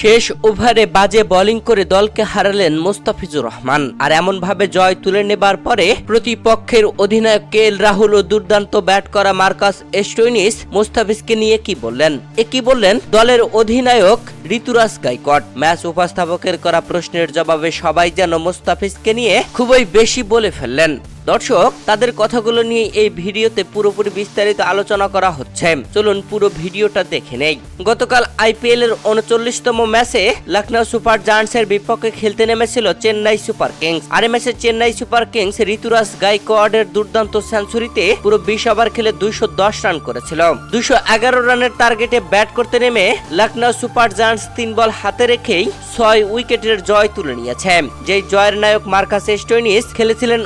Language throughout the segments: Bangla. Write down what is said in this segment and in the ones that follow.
শেষ ওভারে বাজে বোলিং করে দলকে হারালেন মোস্তাফিজুর রহমান। আর এমন ভাবে জয় তুলে নেবার পরে প্রতিপক্ষের অধিনায়ক কে এল রাহুল ও দুর্দান্ত ব্যাট করা মার্কাস এস্টোইনিস মোস্তাফিজকে নিয়ে কি বললেন? এ কি বললেন? দলের অধিনায়ক ঋতুরাজ গাইকট। ম্যাচ উপস্থাপকের করা প্রশ্নের জবাবে সবাই যেন মোস্তাফিজকে নিয়ে খুবই বেশি বলে ফেললেন। দর্শক, তাদের কথাগুলো নিয়ে এই ভিডিওতে পুরোপুরি বিস্তারিত আলোচনা করা হচ্ছে। চলুন পুরো ভিডিওটা দেখে নেই। গতকাল আইপিএল এর উনচল্লিশতম ম্যাচে লখনৌ সুপার জায়ান্টসের বিপক্ষে খেলতে নেমেছিল চেন্নাই সুপার কিংস। আর ম্যাচে চেন্নাই সুপার কিংস ঋতুরাজ গাইকোয়াডের দুর্দান্ত সেঞ্চুরিতে পুরো বিশ ওভার খেলে দুইশো দশ রান করেছিল। দুইশো এগারো রানের টার্গেটে ব্যাট করতে নেমে লখনৌ সুপার জায়ান্টস তিন বল হাতে রেখেই ছয় উইকেটের জয় তুলে নিয়েছে। যেই জয়ের নায়ক মার্কাস এস্টোইনিস খেলেছিলেন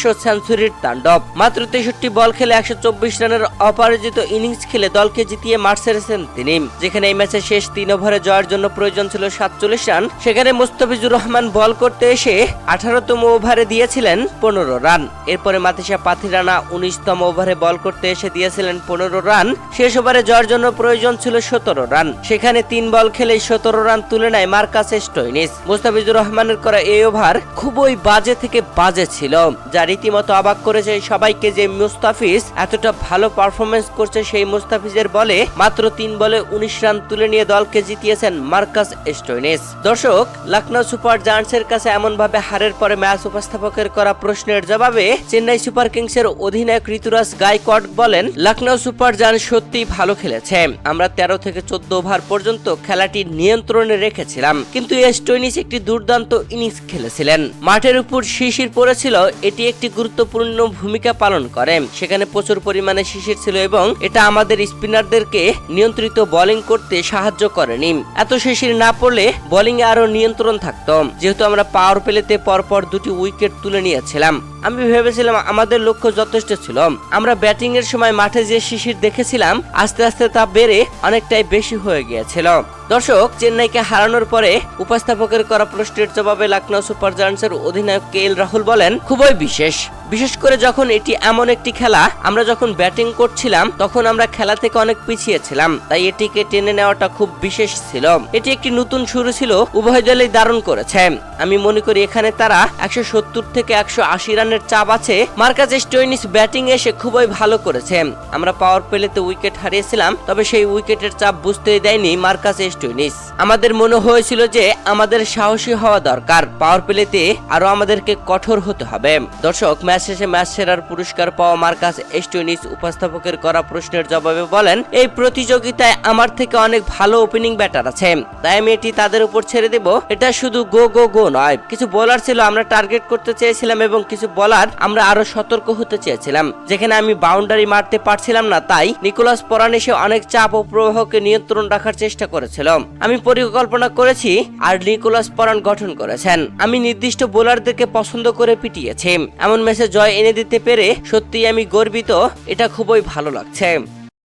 অবিশ্বাস্য সেঞ্চুরির তাণ্ডব। মাত্র তেষট্টি বল খেলে একশো চব্বিশ রানের অপরাজিত ইনিংস খেলে দলকে জিতিয়ে মাঠ ছেড়েছেন তিনি। যেখানে এই ম্যাচে শেষ তিন ওভারে জয়ের জন্য প্রয়োজন ছিল সাতচল্লিশ রান, সেখানে মুস্তাফিজুর রহমান বল করতে এসে আঠারোতম ওভারে দিয়েছিলেন পনেরো রান। এরপরে মাতিসা পাথিরানা উনিশতম ওভারে বল করতে এসে দিয়েছিলেন পনেরো রান, শেষ ওভারে জয়ের জন্য প্রয়োজন ছিল সতেরো রান। সেখানে তিন বল খেলে সতেরো রান তুলে নেয় মার্কাস স্টোইনিস। মুস্তাফিজুর রহমানের করা এই ওভার খুবই বাজে থেকে বাজে ছিল। যা রীতিমতো অবাক করেছে সবাইকে যে মুস্তাফিজ এতটা ভালো পারফরমেন্স করছে সেই মুস্তাফিজের বলে মাত্র তিন বলে উনিশ রান তুলে নিয়ে দলকে জিতিয়েছেন মার্কাস স্টোইনিস। দর্শক লখনৌ সুপার জায়ান্টসের কাছে এমন ভাবে হারের পরে ম্যাচ উপস্থাপকের করা প্রশ্নের জবাবে চেন্নাই সুপার কিংসের অধিনায়ক ঋতুরাজ গাইকট বলেন লখনৌ সুপার জায়ান্টস সত্যিই ভালো খেলেছে। আমরা তেরো থেকে চোদ্দ ওভার পর্যন্ত খেলাটি নিয়ন্ত্রণে রেখেছিলাম, কিন্তু স্টোইনিস একটি দুর্দান্ত ইনিংস খেলেছিলেন। মাঠের উপর শিশির পড়েছিল, এটি একটি গুরুত্বপূর্ণ ভূমিকা পালন করে সেখানে প্রচুর পরিমাণে শিশির ছিল এবং এটা আমাদের স্পিনারদেরকে নিয়ন্ত্রিত বোলিং করতে সাহায্য করেনি। এত শিশির না পড়লে বোলিং এ আরও নিয়ন্ত্রণ থাকতো। যেহেতু আমরা পাওয়ার প্লেতে পরপর দুটি উইকেট তুলে নিয়েছিলাম। আমি ভেবেছিলাম আমাদের লক্ষ্য যথেষ্ট ছিল। আমরা ব্যাটিং এর সময় মাঠে যে শিশির দেখেছিলাম, আস্তে আস্তে তা বেড়ে অনেকটাই বেশি হয়ে গিয়েছিল। দর্শক, চেন্নাইকে হারানোর পরে উপস্থাপকের করা প্রশ্নের জবাবে লখনৌ সুপার জায়ান্টসের অধিনায়ক কে এল রাহুল বলেন, খুবই বিশেষ। বিশেষ করে যখন এটি এমন একটি খেলা, আমরা যখন ব্যাটিং করছিলাম, তখন আমরা খেলা থেকে অনেক পিছিয়ে ছিলাম, তাই এটিকে টেনে নেওয়াটা খুব বিশেষ ছিল। এটি একটি নতুন শুরু ছিল, উভয় দলই দারুণ করেছে। আমি মনে করি এখানে তারা একশো সত্তর থেকে একশো আশি রানের চাপ আছে। মার্কাজ স্টোইনিস ব্যাটিং এসে খুবই ভালো করেছে। আমরা পাওয়ার প্লেতে উইকেট হারিয়েছিলাম, তবে সেই উইকেটের চাপ বুঝতেই দেয়নি মার্কাস স্টোইনিস। আমাদের মনে হয়েছিল যে আমাদের সাহসী হওয়া দরকার। পাওয়ার প্লেতে আরও আমাদেরকে কঠোর হতে হবে। দর্শক, ম্যাচ শেষে ম্যাচ সেরার পুরস্কার পাওয়া মার্কাস স্টোইনিস উপস্থাপকের করা প্রশ্নের জবাবে বলেন, এই প্রতিযোগিতায় আমার থেকে অনেক ভালো ওপেনিং ব্যাটার আছে। তাই আমি এটি তাদের উপর ছেড়ে দেব। এটা শুধু গো গো গো নয়। কিছু বোলার ছিল, আমরা টার্গেট করতে চেয়েছিলাম এবং কিছু বলার আমরা আরও সতর্ক হতে চেয়েছিলাম, যেখানে আমি বাউন্ডারি মারতে পারছিলাম না। তাই নিকোলাস পরান এসে অনেক চাপ ও প্রবাহকে নিয়ন্ত্রণ রাখার চেষ্টা করেছিল। আমি পরিকল্পনা করেছি, আর নিকোলাস পরান গঠন করেছেন। আমি নির্দিষ্ট বোলারদেরকে পছন্দ করে পিটিয়েছি। এমন ম্যাচে জয় এনে দিতে পেরে সত্যিই আমি গর্বিত। এটা খুবই ভালো লাগছে।